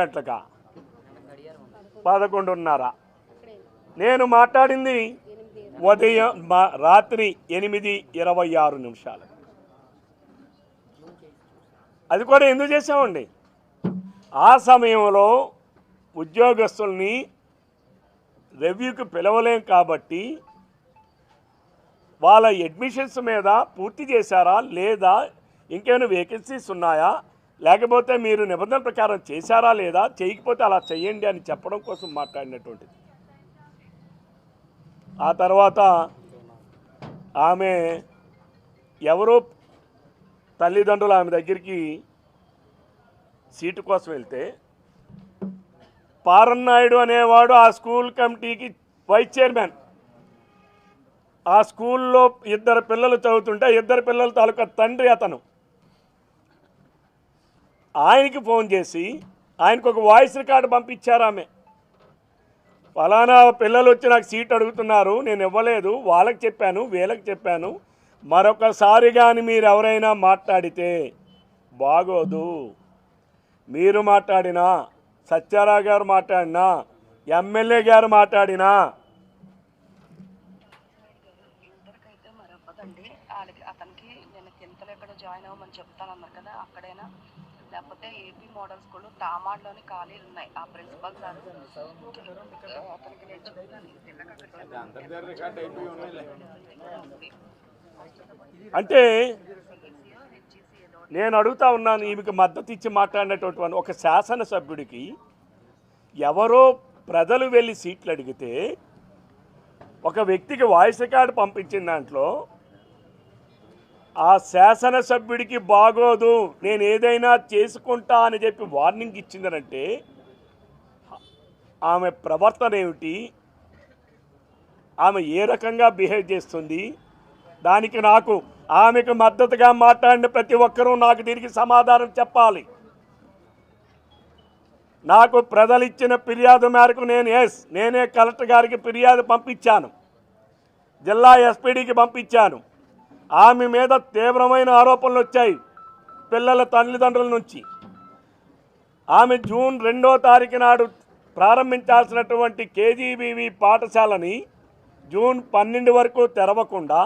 గంటలక పదకొండున్నర. నేను మాట్లాడింది ఉదయం రాత్రి ఎనిమిది ఇరవై ఆరు నిమిషాలు. అది కూడా ఎందుకు చేసామండి ఆ సమయంలో ఉద్యోగస్తుల్ని రెవ్యూకి పిలవలేం కాబట్టి వాళ్ళ అడ్మిషన్స్ మీద పూర్తి చేశారా లేదా ఇంకేమైనా వేకెన్సీస్ ఉన్నాయా? లేకపోతే మీరు నిబంధనల ప్రకారం చేశారా లేదా చేయకపోతే అలా చెయ్యండి అని చెప్పడం కోసం మాట్లాడినటువంటిది. ఆ తర్వాత ఆమె ఎవరో తల్లిదండ్రులు ఆమె దగ్గరికి సీటు కోసం వెళ్తే పారన్నాయుడు అనేవాడు ఆ స్కూల్ కమిటీకి వైస్ చైర్మన్. ఆ స్కూల్లో ఇద్దరు పిల్లలు చదువుతుంటే ఇద్దరు పిల్లల తాలూకా తండ్రి అతను. ఆయనకి ఫోన్ చేసి ఆయనకు ఒక వాయిస్ రికార్డు పంపించారు ఆమె. ఫలానా పిల్లలు వచ్చి నాకు సీట్ అడుగుతున్నారు నేను ఇవ్వలేదు వాళ్ళకి చెప్పాను వీళ్ళకి చెప్పాను. మరొకసారి కానీ మీరు ఎవరైనా మాట్లాడితే బాగోదు. మీరు మాట్లాడినా సత్యారావు గారు మాట్లాడినా ఎమ్మెల్యే గారు మాట్లాడినా. అతనికి నేను టెన్త్లో జాయిన్ అవ్వమని చెప్తానన్నారు కదా అక్కడైనా లేకపోతే ఏపీ మోడల్ స్కూల్ తామాడ్లోని ఖాళీలు ఉన్నాయి. ఆ ప్రిన్సిపల్ సార్. అంటే నేను అడుగుతా ఉన్నాను ఈమెకి మద్దతు ఇచ్చి మాట్లాడినటువంటి వాడిని. ఒక శాసనసభ్యుడికి ఎవరో ప్రజలు వెళ్ళి సీట్లు అడిగితే ఒక వ్యక్తికి వాయిస్ రికార్డు పంపించిన దాంట్లో ఆ శాసనసభ్యుడికి బాగోదు నేను ఏదైనా చేసుకుంటా అని చెప్పి వార్నింగ్ ఇచ్చిందనంటే ఆమె ప్రవర్తన ఏమిటి? ఆమె ఏ రకంగా బిహేవ్ చేస్తుంది? దానికి నాకు ఆమెకు మద్దతుగా మాట్లాడిన ప్రతి ఒక్కరూ నాకు దీనికి సమాధానం చెప్పాలి. నాకు ప్రజలు ఇచ్చిన ఫిర్యాదు మేరకు నేను ఎస్ నేనే కలెక్టర్ గారికి ఫిర్యాదు పంపించాను. జిల్లా ఎస్పీడీకి పంపించాను. ఆమె మీద తీవ్రమైన ఆరోపణలు వచ్చాయి పిల్లల తల్లిదండ్రుల నుంచి. ఆమె జూన్ రెండో తారీఖు నాడు ప్రారంభించాల్సినటువంటి కేజీబీవి పాఠశాలని జూన్ పన్నెండు వరకు తెరవకుండా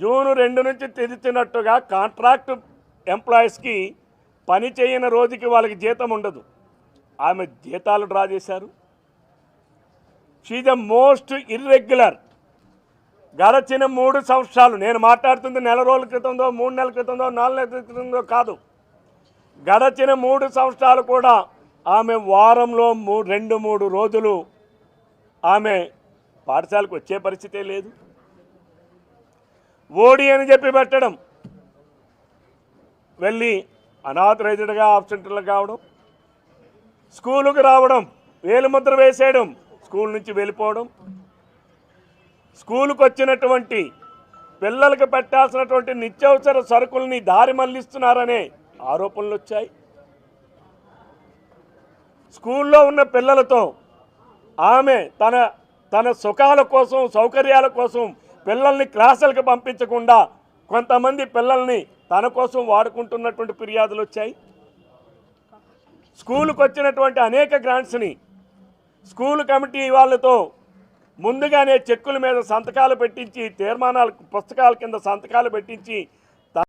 జూన్ రెండు నుంచి తెరిచినట్టుగా కాంట్రాక్ట్ ఎంప్లాయీస్కి పని చేయని రోజుకి వాళ్ళకి జీతం ఉండదు. ఆమె జీతాలు డ్రా చేశారు. షీ ద మోస్ట్ ఇర్రెగ్యులర్ గడచిన మూడు సంవత్సరాలు. నేను మాట్లాడుతుంది నెల రోజుల క్రితందో మూడు నెలల క్రితందో నాలుగు నెలల క్రితందో కాదు. గడచిన మూడు సంవత్సరాలు కూడా ఆమె వారంలో మూ రెండు మూడు రోజులు ఆమె పాఠశాలకు వచ్చే పరిస్థితే లేదు. ఓడి అని చెప్పి పెట్టడం వెళ్ళి అనాథరైజ్డ్గా ఆబ్సెంట్లు కావడం స్కూలుకు రావడం వేలుముద్ర వేసేయడం స్కూల్ నుంచి వెళ్ళిపోవడం స్కూలుకు వచ్చినటువంటి పిల్లలకు పెట్టాల్సినటువంటి నిత్యావసర సరుకుల్ని దారి మళ్ళిస్తున్నారనే ఆరోపణలు వచ్చాయి. స్కూల్లో ఉన్న పిల్లలతో ఆమె తన తన సుఖాల కోసం సౌకర్యాల కోసం పిల్లల్ని క్లాసులకు పంపించకుండా కొంతమంది పిల్లల్ని తన కోసం వాడుకుంటున్నటువంటి ఫిర్యాదులు వచ్చాయి. స్కూలుకు వచ్చినటువంటి అనేక గ్రాంట్స్ని స్కూల్ కమిటీ వాళ్ళతో ముందుగానే చెక్కుల మీద సంతకాలు పెట్టించి తీర్మానాలు పుస్తకాల కింద సంతకాలు పెట్టించి